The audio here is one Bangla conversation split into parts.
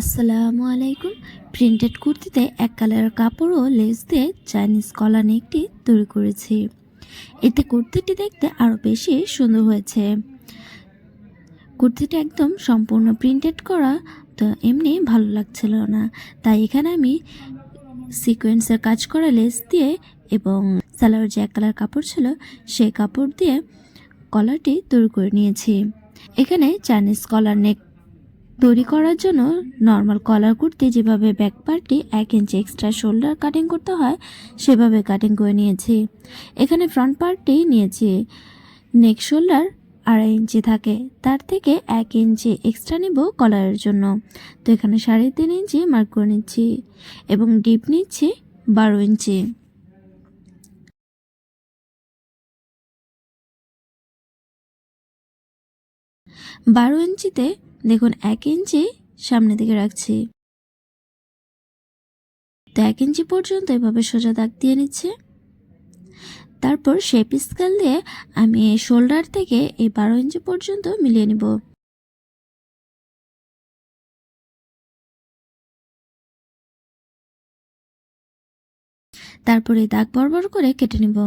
আসসালামু আলাইকুম। প্রিন্টেড কুর্তিতে এক কালারের কাপড় ও লেস দিয়ে চাইনিজ কলার নেকটি তৈরি করেছি। এতে কুর্তিটি দেখতে আরও বেশি সুন্দর হয়েছে। কুর্তিটা একদম সম্পূর্ণ প্রিন্টেড করা, তো এমনি ভালো লাগছিল না। তাই এখানে আমি সিকোয়েন্সের কাজ করা লেস দিয়ে এবং সালোয়ার যে এক কালার কাপড় ছিল, সেই কাপড় দিয়ে কলারটি তৈরি করে নিয়েছি। এখানে চাইনিজ কলার নেক তৈরি করার জন্য নর্মাল কলার কুর্তি যেভাবে ব্যাক পার্টটি এক ইঞ্চি এক্সট্রা শোল্ডার কাটিং করতে হয়, সেভাবে কাটিং করে নিয়েছি। এখানে ফ্রন্ট পার্টটি নিয়েছি নেক শোল্ডার আড়াই ইঞ্চি থাকে। তার থেকে এক ইঞ্চি এক্সট্রা নিব কলারের জন্য। তো এখানে সাড়ে তিন ইঞ্চি মার্ক করে নিচ্ছি এবং ডিপ নিচ্ছি বারো ইঞ্চি বারো ইঞ্চিতে দেখুন, এক ইঞ্চি সামনের দিকে রাখছি। তো এক ইঞ্চি পর্যন্ত এভাবে সোজা দাগ দিয়ে নিচ্ছে। তারপর শেপ স্কেল দিয়ে আমি শোল্ডার থেকে এই বারো ইঞ্চি পর্যন্ত মিলিয়ে নিব। তারপরে দাগ বরাবর করে কেটে নিব।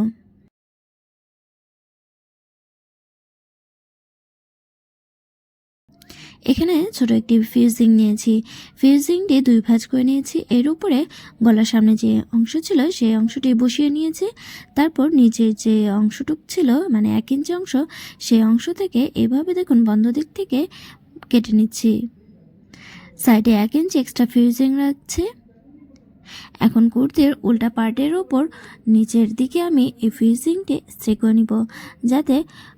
এখানে ছোট একটি ফিউজিং নিয়েছি। ফিউজিংটি দুই ভাঁজ করে নিয়েছি। এর উপরে গলার সামনে যে অংশ ছিল, সেই অংশটি বসিয়ে নিয়েছি। তারপর নিচের যে অংশটুক ছিল মানে এক ইঞ্চি অংশ, সেই অংশ থেকে এভাবে দেখুন বন্ধ দিক থেকে কেটে নিচ্ছি। সাইডে এক ইঞ্চি এক্সট্রা ফিউজিং রাখছে। এখন কুর্তির উল্টা পার্টের ওপর নিচের দিকে আমি এই ফিউজিংটি স্ট্রে করে নিব, যাতে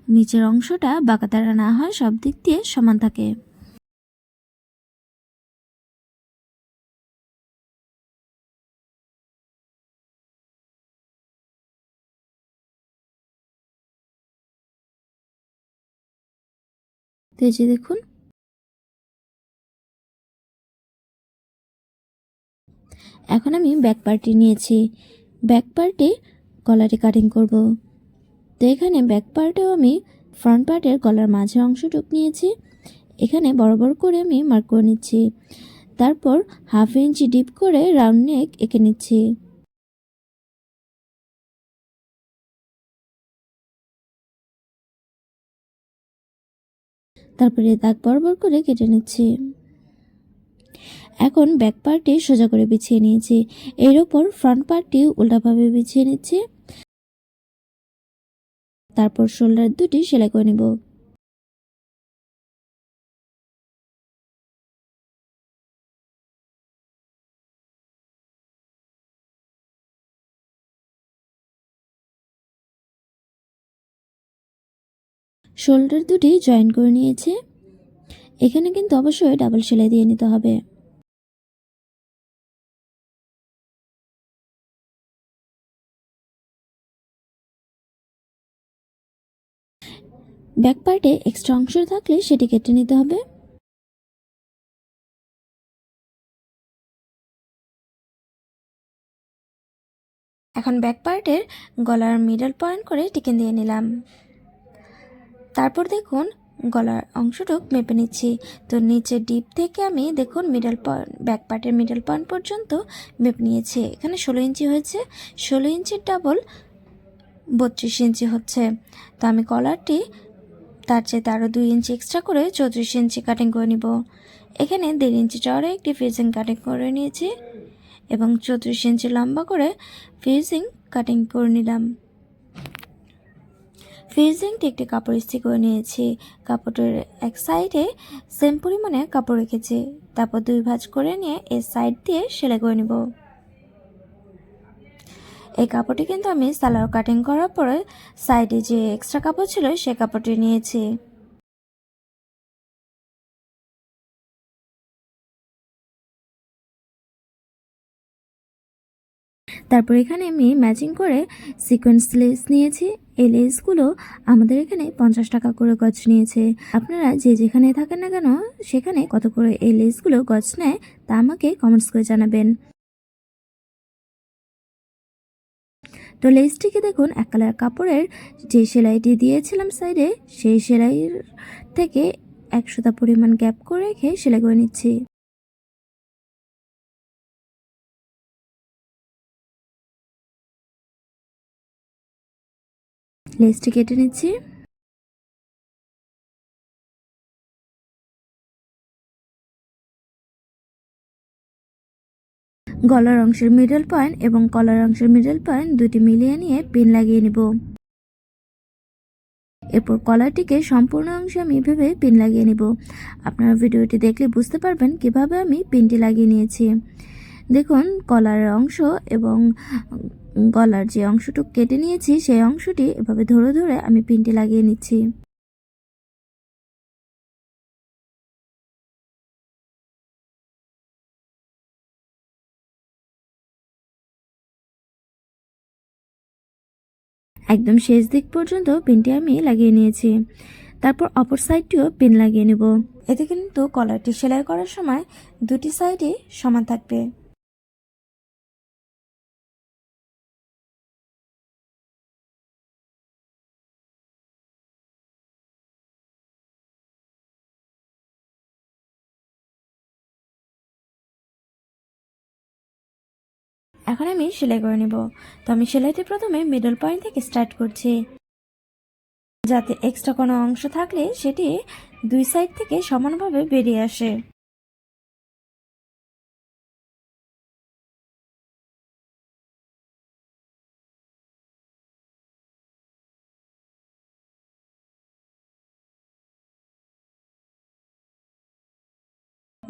নিচের অংশটা বাঁকাতারা না হয়, সব দিক দিয়ে সমান থাকে। যে দেখুন। এখন আমি ব্যাক পার্টি নিয়েছি। ব্যাক পার্টে গলাটি কাটিং করব। তো এখানে ব্যাক পার্টেও আমি ফ্রন্ট পার্টের গলার মাঝের অংশটুক নিয়েছি। এখানে বড় বড় করে আমি মার্ক করে নিচ্ছি। তারপর হাফ ইঞ্চি ডিপ করে রাউন্ড নেক এঁকে নিচ্ছি। তারপরে দাগ বরাবর করে কেটে নিচ্ছি। এখন ব্যাক পার্টটি সোজা করে বিছিয়ে নিয়েছি। এর ওপর ফ্রন্ট পার্টটি উল্টাভাবে বিছিয়ে নিচ্ছি। তারপর শোল্ডার দুটি সেলাই করে নিব। শোল্ডার দুটি জয়েন করে নিয়েছে। এখানে কিন্তু অবশ্যই ডাবল সেলাই দিয়ে নিতে হবে। ব্যাক পার্টে এক্সট্রা অংশ থাকলে সেটি কেটে নিতে হবে। এখন ব্যাক পার্টের গলার মিডল পয়েন্ট করে টিকেন দিয়ে নিলাম। তারপর দেখুন, গলার অংশটুক মেপে নিচ্ছি। তো নিচে ডিপ থেকে আমি দেখুন মিডল পয়েন্ট ব্যাক পার্টের মিডল পয়েন্ট পর্যন্ত মেপে নিয়েছি। এখানে ষোলো ইঞ্চি হয়েছে। ষোলো ইঞ্চির ডাবল বত্রিশ ইঞ্চি হচ্ছে। তো আমি কলারটি তার চেয়ে আরও দুই ইঞ্চি এক্সট্রা করে চৌত্রিশ ইঞ্চি কাটিং করে নিব। এখানে দেড় ইঞ্চি চড়ে একটি ফিউজিং কাটিং করে নিয়েছি এবং চৌত্রিশ ইঞ্চি লম্বা করে ফিউজিং কাটিং করে নিলাম। ফিউজিংটি একটি কাপড় ইস্ত্রি করে নিয়েছি। কাপড়ের এক সাইডে সেম পরিমাণে কাপড় রেখেছি। তারপর দুই ভাঁজ করে নিয়ে এর সাইড দিয়ে সেলাই করে নিব। এই কাপড়টি কিন্তু আমি সালোয়ার কাটিং করার পরে সাইডে যে এক্সট্রা কাপড় ছিল সে কাপড়টি নিয়েছি। তারপর এখানে আমি ম্যাচিং করে সিকোয়েন্স লেস নিয়েছি। এই লেসগুলো আমাদের এখানে পঞ্চাশ টাকা করে গজ নিয়েছে। আপনারা যে যেখানে থাকেন না কেন, সেখানে কত করে এই লেসগুলো গজ নেয় তা আমাকে কমেন্টস করে জানাবেন। তো লেসটিকে দেখুন, এক কালার কাপড়ের যে সেলাইটি দিয়েছিলাম সাইডে সেই সেলাইয়ের থেকে একশোটা পরিমাণ গ্যাপ করে রেখে সেলাই করে নিচ্ছি। লেসটি কেটে নিচ্ছি। গলার অংশের মিডল পয়েন্ট এবং কলার অংশের মিডল পয়েন্ট দুটি মিলিয়ে নিয়ে পিন লাগিয়ে নিব। এরপর কলারটিকে সম্পূর্ণ অংশে আমি এভাবে পিন লাগিয়ে নিব। আপনারা ভিডিওটি দেখলে বুঝতে পারবেন কীভাবে আমি পিনটি লাগিয়ে নিয়েছি। দেখুন, কলার অংশ এবং গলার যে অংশটুকু কেটে নিয়েছি, সেই অংশটি এভাবে ধরে ধরে আমি পিনটি লাগিয়ে নিচ্ছি। একদম শেষ দিক পর্যন্ত পিনটি আমি লাগিয়ে নিয়েছি। তারপর অপর সাইডটিও পিন লাগিয়ে নেব। এতে কিন্তু কলারটি সেলাই করার সময় দুটি সাইডই সমান থাকবে। এখন আমি সেলাই করে নেব। তো আমি সেলাইটি প্রথমে মিডল পয়েন্ট থেকে স্টার্ট করছি। যাতে এক্সট্রা কোনো অংশ থাকলে সেটি দুই সাইড থেকে সমানভাবে বেরিয়ে আসে।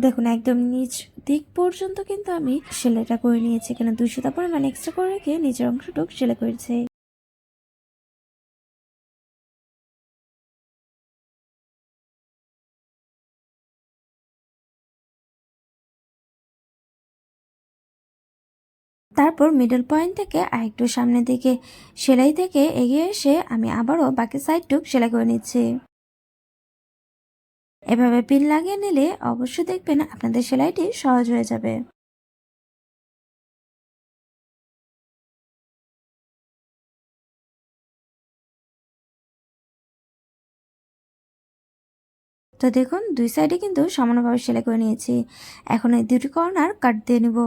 দেখুন, একদম নিচ দিক পর্যন্ত কিন্তু আমি সেলাইটা করে নিয়েছি এখানে দুশোটা মানে এক্সট্রা করে রেখে নিচের অংশটুক সেলাই করেছি। তারপর মিডল পয়েন্ট থেকে আরেকটু সামনের দিকে সেলাই থেকে এগিয়ে এসে আমি আবারও বাকি সাইডটুক সেলাই করে নিচ্ছি। এভাবে পিন লাগিয়ে নিলে অবশ্যই দেখবেন আপনাদের সেলাইটি সহজ হয়ে যাবে। তো দেখুন, দুই সাইডে কিন্তু সমানভাবে সেলাই করে নিয়েছি। এখন এই দুটি কর্নার কাট দিয়ে নেব।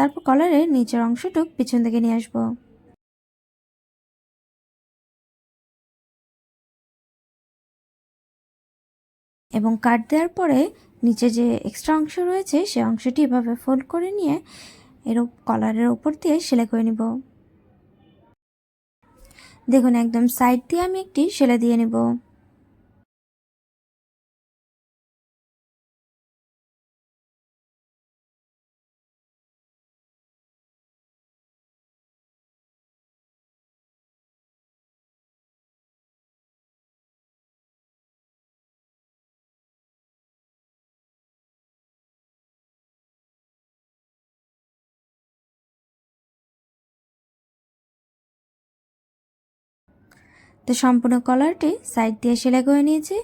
তারপর কলারের নিচের অংশটুক পিছন থেকে নিয়ে আসব। এবং কাট দেওয়ার পরে নিচে যে এক্সট্রা অংশ রয়েছে, সে অংশটি এভাবে ফোল্ড করে নিয়ে এর কলারের উপর দিয়ে সেলাই করে নিব। দেখুন, একদম সাইড দিয়ে আমি একটি সেলাই দিয়ে নেব। তো সম্পূর্ণ কলারটি সাইড দিয়ে সেলাই করে নিয়েছি।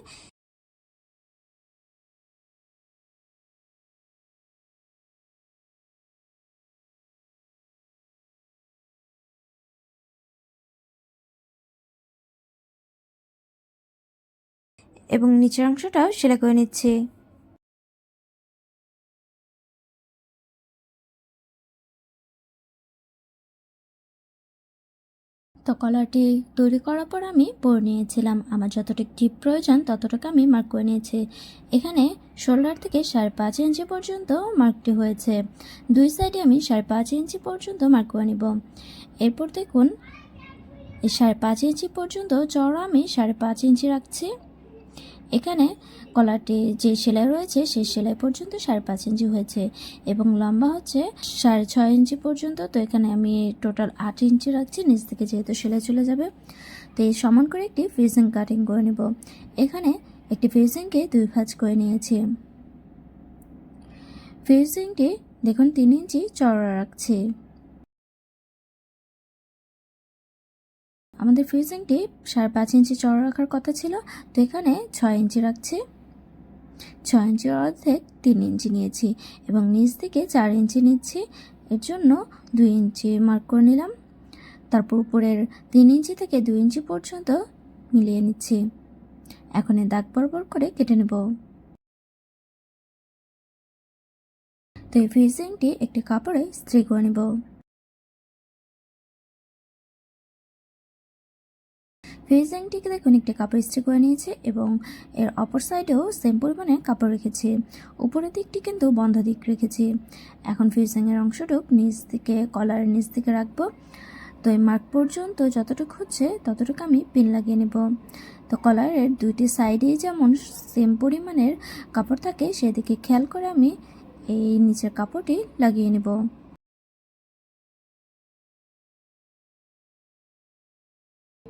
এবং নিচের অংশটাও সেলাই করে নিচ্ছি। তো কলারটি তৈরি করার পর আমি পরে নিয়েছিলাম। আমার যতটুকু টিপ প্রয়োজন, ততটুকু আমি মার্ক করে নিয়েছি। এখানে শোল্ডার থেকে সাড়ে পাঁচ ইঞ্চি পর্যন্ত মার্কটি হয়েছে। দুই সাইডে আমি সাড়ে পাঁচ ইঞ্চি পর্যন্ত মার্ক করে নিব। এরপর দেখুন সাড়ে পাঁচ ইঞ্চি পর্যন্ত চড়া আমি সাড়ে পাঁচ ইঞ্চি রাখছি। এখানে কলারটি যে সেলাই রয়েছে সেই সেলাই পর্যন্ত সাড়ে পাঁচ ইঞ্চি হয়েছে এবং লম্বা হচ্ছে সাড়ে ছয় ইঞ্চি পর্যন্ত। তো এখানে আমি টোটাল আট ইঞ্চি রাখছি, নিচ থেকে যেহেতু সেলাই চলে যাবে। তো এই সমান করে একটি ফিজিং কাটিং করে নেব। এখানে একটি ফিজিংকে দুই ভাঁজ করে নিয়েছি। ফিজিংটি দেখুন, তিন ইঞ্চি চড়া রাখছি। আমাদের ফ্রিজিংটি সাড়ে পাঁচ ইঞ্চি চড়া রাখার কথা ছিল, তো এখানে ছয় ইঞ্চি রাখছি। ছয় ইঞ্চির অর্ধেক তিন ইঞ্চি নিয়েছি এবং নিচ থেকে চার ইঞ্চি নিচ্ছি। এর জন্য দুই ইঞ্চি মার্ক করে নিলাম। তারপর উপরের তিন ইঞ্চি থেকে দুই ইঞ্চি পর্যন্ত মিলিয়ে নিচ্ছি। এখন দাগ বরাবর করে কেটে নেব। তো এই ফিজিংটি একটি কাপড়ে ইস্ত্রি করে নেব। ফিজিংটিকে দেখুন, একটি কাপড় ইস্ত্রি করে নিয়েছে এবং এর অপর সাইডেও সেম পরিমাণে কাপড় রেখেছি। উপরের দিকটি কিন্তু বন্ধ দিক রেখেছি। এখন ফিজিংয়ের অংশটুক নিচ দিকে কলারের নিচ দিকে রাখব। তো এই মার্ক পর্যন্ত যতটুকু হচ্ছে, ততটুকু আমি পিন লাগিয়ে নেব। তো কলারের দুইটি সাইডেই যেমন সেম পরিমাণের কাপড় থাকে, সেদিকে খেয়াল করে আমি এই নিচের কাপড়টি লাগিয়ে নেব।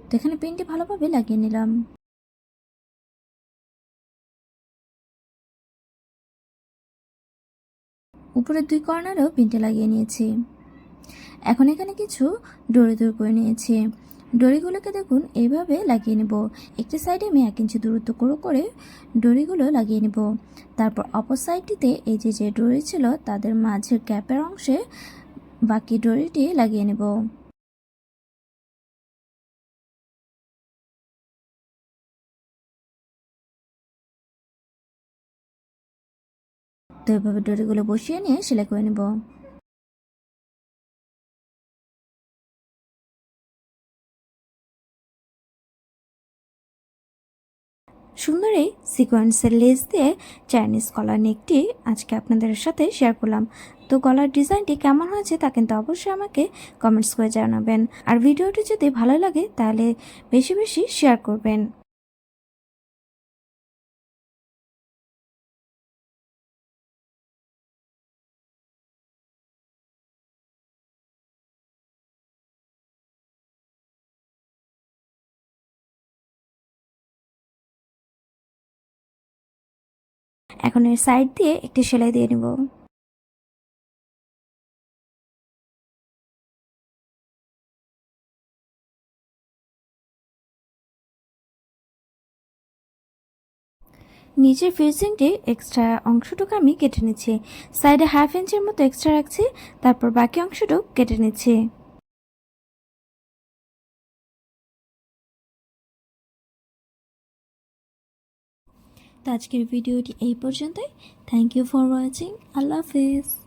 তো এখানে পিনটি ভালোভাবে লাগিয়ে নিলাম। উপরের দুই কর্নারেও পিনটি লাগিয়ে নিয়েছি। এখন এখানে কিছু ডোরি দূর করে নিয়েছি। ডরিগুলোকে দেখুন, এইভাবে লাগিয়ে নেব। একটি সাইডে আমি এক ইঞ্চি দূরত্ব করে করে ডরিগুলো লাগিয়ে নেব। তারপর অপর সাইডটিতে এই যে যে ডরি ছিল, তাদের মাঝের ক্যাপের অংশে বাকি ডরিটি লাগিয়ে নেব। তো এভাবে ডরিগুলো বসিয়ে নিয়ে সেলাই করে নেব। সুন্দর এই সিকোয়েন্সের লেস দিয়ে চাইনিজ কলার নেকটি আজকে আপনাদের সাথে শেয়ার করলাম। তো গলার ডিজাইনটি কেমন হয়েছে তা কিন্তু অবশ্যই আমাকে কমেন্টস করে জানাবেন। আর ভিডিওটি যদি ভালো লাগে তাহলে বেশি বেশি শেয়ার করবেন। এখন এর সাইড দিয়ে একটি সেলাই দিয়ে নেব। নিচের ফিনিশিংটি এক্সট্রা অংশটুকু আমি কেটে নিচ্ছি। সাইডে হাফ ইঞ্চের মতো এক্সট্রা রাখছি, তারপর বাকি অংশটুকু কেটে নিচ্ছি। তো আজকের ভিডিওটি এই পর্যন্তই। থ্যাংক ইউ ফর ওয়াচিং আল্লাহ হাফিজ।